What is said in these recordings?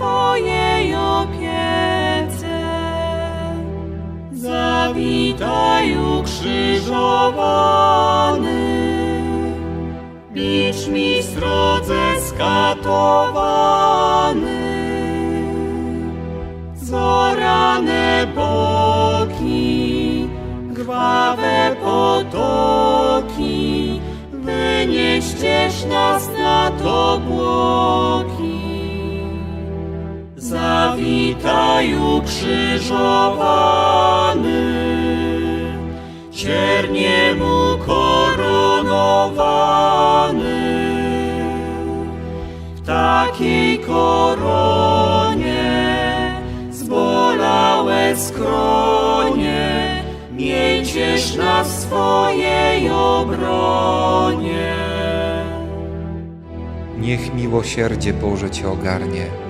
swojej opiece. Zawitaj ukrzyżowany, bicz mi srodze skatowany. Zorane boki, krwawe potoki, wynieściesz nas nad obłoki. Zawitaj ukrzyżowany, cierniem ukoronowany. W takiej koronie zbolałe skronie, mieciesz nas w swojej obronie. Niech miłosierdzie Boże Cię ogarnie.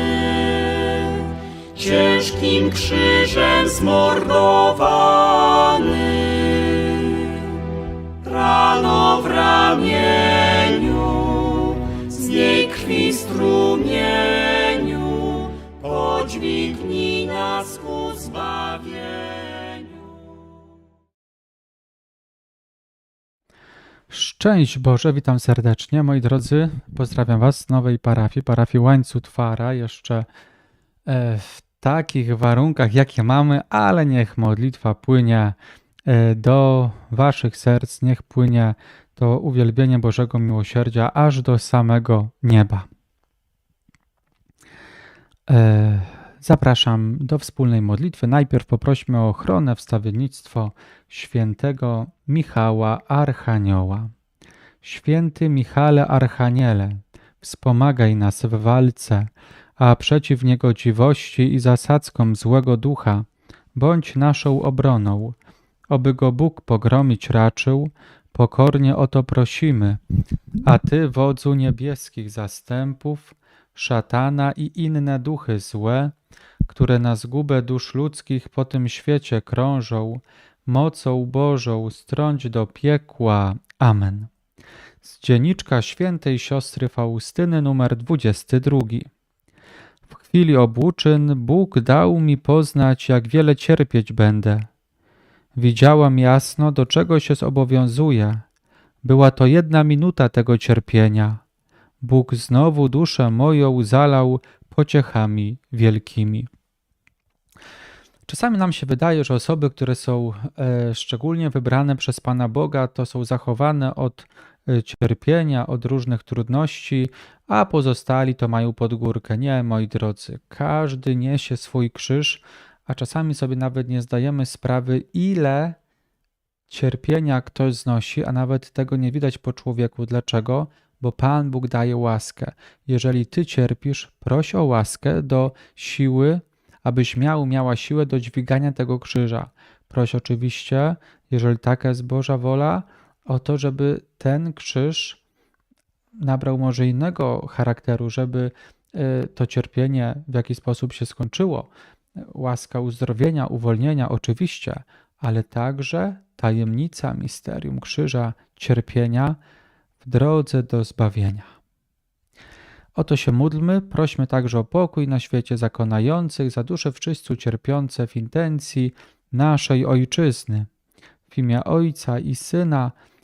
ciężkim krzyżem zmordowany. Rano w ramieniu, z niej krwi strumieniu, podźwignij nas ku zbawieniu. Szczęść Boże, witam serdecznie. Moi drodzy, pozdrawiam Was z nowej parafii, parafii Łańcut. Jeszcze e, w takich warunkach, jakie mamy, ale niech modlitwa płynie e, do Waszych serc, niech płynie to uwielbienie Bożego Miłosierdzia aż do samego nieba. E, Zapraszam do wspólnej modlitwy. Najpierw poprośmy o ochronę, wstawiennictwo świętego Michała Archanioła. Święty Michale Archaniele, wspomagaj nas w walce, a przeciw niegodziwości i zasadzkom złego ducha bądź naszą obroną. Oby go Bóg pogromić raczył, pokornie o to prosimy. A Ty, wodzu niebieskich zastępów, szatana i inne duchy złe, które na zgubę dusz ludzkich po tym świecie krążą, mocą Bożą strąć do piekła. Amen. Z dzienniczka świętej siostry Faustyny numer 22. W chwili obłóczyn Bóg dał mi poznać, jak wiele cierpieć będę. Widziałam jasno, do czego się zobowiązuję. Była to jedna minuta tego cierpienia. Bóg znowu duszę moją zalał pociechami wielkimi. Czasami nam się wydaje, że osoby, które są e, szczególnie wybrane przez Pana Boga, to są zachowane od cierpienia, od różnych trudności, a pozostali to mają pod górkę. Nie, moi drodzy, każdy niesie swój krzyż, a czasami sobie nawet nie zdajemy sprawy, ile cierpienia ktoś znosi, a nawet tego nie widać po człowieku. Dlaczego? Bo Pan Bóg daje łaskę. Jeżeli ty cierpisz, proś o łaskę do siły, abyś miał, miała siłę do dźwigania tego krzyża. Proś oczywiście, jeżeli taka jest Boża wola, o to, żeby ten krzyż nabrał może innego charakteru, żeby y, to cierpienie w jakiś sposób się skończyło. Łaska uzdrowienia, uwolnienia, oczywiście, ale także tajemnica, misterium krzyża, cierpienia w drodze do zbawienia. Oto się módlmy, prośmy także o pokój na świecie zakonających, za dusze w czyściu cierpiące w intencji naszej Ojczyzny. W imię Ojca i Syna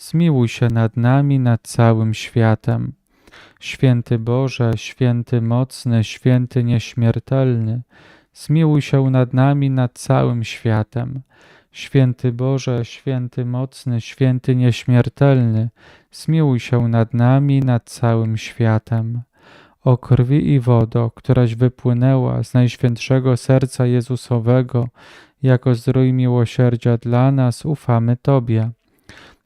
zmiłuj się nad nami, nad całym światem. Święty Boże, święty mocny, święty nieśmiertelny, zmiłuj się nad nami, nad całym światem. Święty Boże, święty mocny, święty nieśmiertelny, zmiłuj się nad nami, nad całym światem. O krwi i wodo, któraś wypłynęła z najświętszego serca Jezusowego, jako zdrój miłosierdzia dla nas, ufamy Tobie.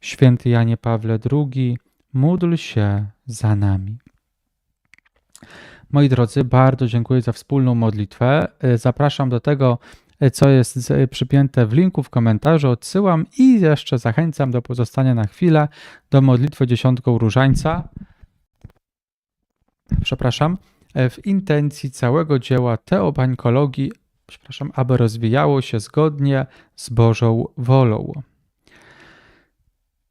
Święty Janie Pawle II, módl się za nami. Moi drodzy, bardzo dziękuję za wspólną modlitwę. Zapraszam do tego, co jest z- przypięte w linku w komentarzu. Odsyłam i jeszcze zachęcam do pozostania na chwilę do modlitwy dziesiątką różańca. Przepraszam, w intencji całego dzieła teobańkologii, przepraszam, aby rozwijało się zgodnie z Bożą wolą.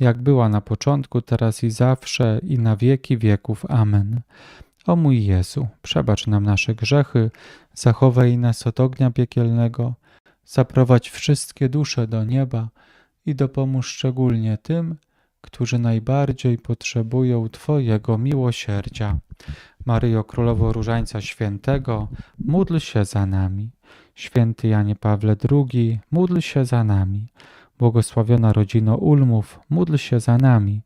jak była na początku, teraz i zawsze, i na wieki wieków. Amen. O mój Jezu, przebacz nam nasze grzechy, zachowaj nas od ognia piekielnego, zaprowadź wszystkie dusze do nieba i dopomóż szczególnie tym, którzy najbardziej potrzebują Twojego miłosierdzia. Maryjo Królowo Różańca Świętego, módl się za nami. Święty Janie Pawle II, módl się za nami. Błogosławiona rodzino Ulmów, módl się za nami.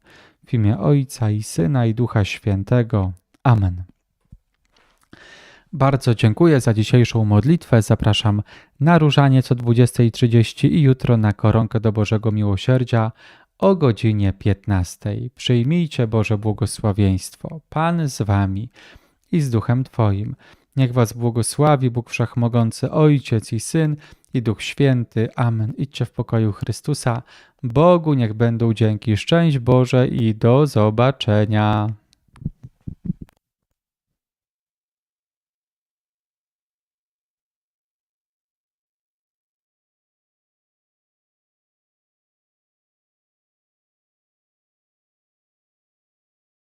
W imię Ojca i Syna i Ducha Świętego. Amen. Bardzo dziękuję za dzisiejszą modlitwę. Zapraszam na różaniec o 20.30 i jutro na koronkę do Bożego Miłosierdzia o godzinie 15. Przyjmijcie Boże błogosławieństwo. Pan z wami i z duchem Twoim. Niech was błogosławi Bóg Wszechmogący, Ojciec i Syn i Duch Święty. Amen. Idźcie w pokoju Chrystusa. Bogu niech będą dzięki. Szczęść Boże i do zobaczenia.